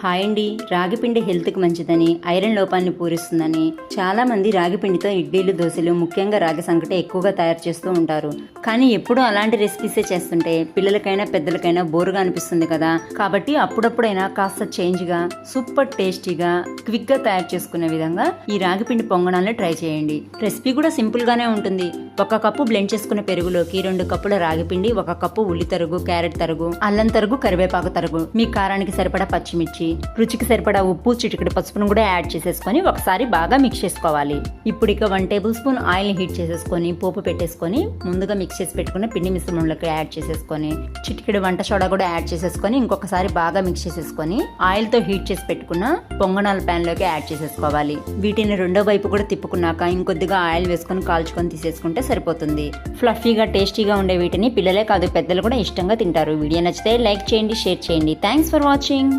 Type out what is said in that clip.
Hi అండి. రాగిపిండి హెల్త్కి మంచిదని ఐరన్ లోపాన్ని పూరిస్తుందని చాలామంది రాగిపిండితో ఇడ్లీలు దోశలు ముఖ్యంగా రాగి సంకటి ఎక్కువగా తయారు చేస్తూ ఉంటారు. కానీ ఎప్పుడూ అలాంటి రెసిపీసే చేస్తుంటే పిల్లలకైనా పెద్దలకైనా బోరుగా అనిపిస్తుంది కదా. కాబట్టి అప్పుడప్పుడైనా కాస్త చేంజ్గా సూపర్ టేస్టీగా క్విక్గా తయారు చేసుకునే విధంగా ఈ రాగిపిండి పొంగనాలను ట్రై చేయండి. రెసిపీ కూడా సింపుల్గానే ఉంటుంది. ఒక కప్పు బ్లెండ్ చేసుకున్న పెరుగులోకి రెండు కప్పుల రాగిపిండి ఒక కప్పు ఉల్లి తరుగు క్యారెట్ తరుగు అల్లం తరుగు కరివేపాకు తరుగు. మీ కారానికి సరిపడా పచ్చిమిర్చి రుచికి సరిపడా ఉప్పు చిటికెడు పసుపును కూడా యాడ్ చేసేసుకొని ఒకసారి బాగా మిక్స్ చేసుకోవాలి. ఇప్పుడు ఇక వన్ టేబుల్ స్పూన్ ఆయిల్ని హీట్ చేసేసుకొని పోపు పెట్టేసుకొని ముందుగా మిక్స్ చేసి పెట్టుకున్న పిండి మిశ్రమంలోకి యాడ్ చేసేసుకొని చిటికెడు వంట సోడా కూడా యాడ్ చేసేసుకొని ఇంకొకసారి బాగా మిక్స్ చేసేసుకొని ఆయిల్తో హీట్ చేసి పెట్టుకున్న పొంగనాల ప్యాన్లోకి యాడ్ చేసేసుకోవాలి. వీటిని రెండో వైపు కూడా తిప్పుకున్నాక ఇంకొద్దిగా ఆయిల్ వేసుకొని కాల్చుకొని తీసేసుకుంటే సరిపోతుంది. ఫ్లఫీగా టేస్టీగా ఉండే వీటిని పిల్లలే కాదు పెద్దలు కూడా ఇష్టంగా తింటారు. వీడియో నచ్చితే లైక్ చేయండి షేర్ చేయండి. Thanks for watching